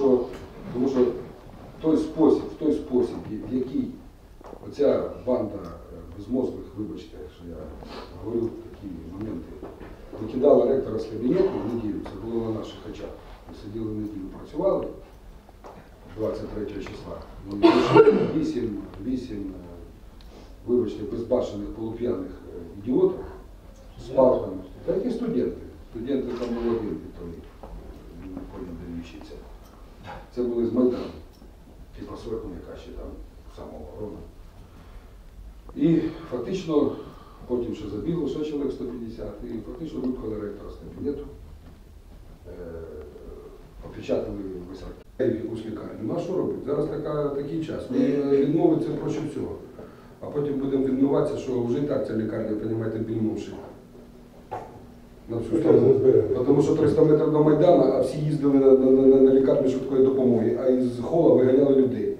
що, тому що той спосіб, в той спосіб, в який оця банда е, безмозглих, вибачте, що я говорю такі моменти, викидала ректора з кабінету в неділю, це було на наших очах. Ми сиділи в неділю, працювали 23 числа. І Вісім, вісім, е, вибачте, безбашених полуп'яних е, ідіотів з палками. Та які студенти. Студенти там молоді, той не поняв, де він вчиться. Це були з Майдану. Сотня, яка ще там самооборона. І фактично потім ще забіло ще чоловік 150, і фактично випхали ректора з кабінету, е, опечатали весь архів у лікарні. Ну а що робити? Зараз така, такий час. Ми відмовитися проще всього. А потім будемо відмиватися, що вже і так ця лікарня, розумієте, більнувши. На всю сторону. Тому що 300 метрів до Майдану, а всі їздили на, на, на, на лікарню швидкої допомоги, а із хола виганяли людей,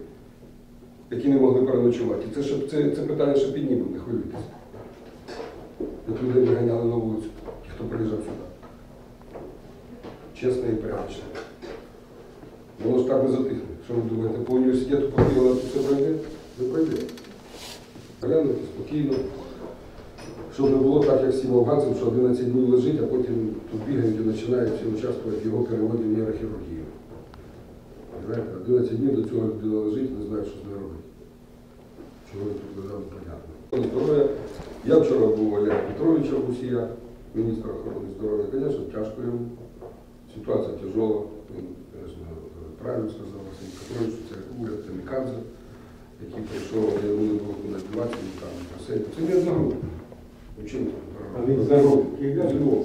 які не могли переночувати. І це, ще, це, це питання ще піднімемо, не хвилюйтесь. Як людей виганяли на вулицю, ті, хто приїжджав сюди. Чесно і порядочно. Воно ж так не затихне. Що ви думаєте, по університету то все пройде? Не пройде. Глянути спокійно. Щоб не було так, як з цим афганцем, що 11 днів лежить, а потім тут бігають і починають всі участвувати в його переводі в нейрохірургію. Знаєте, 11 днів до цього людина лежить, не знає, що з нею робити. Чого він тут лежав, непонятно. Здоров'я. Я вчора був у Олега Петровича Гусія, міністра охорони здоров'я. Звісно, тяжко йому. Ситуація тяжела. Він, звісно, правильно сказав Василь Петрович, що це уряд Камікадзе, який прийшов, я йому не було на 20, там, на Це не одного. Чим? А він за Львова.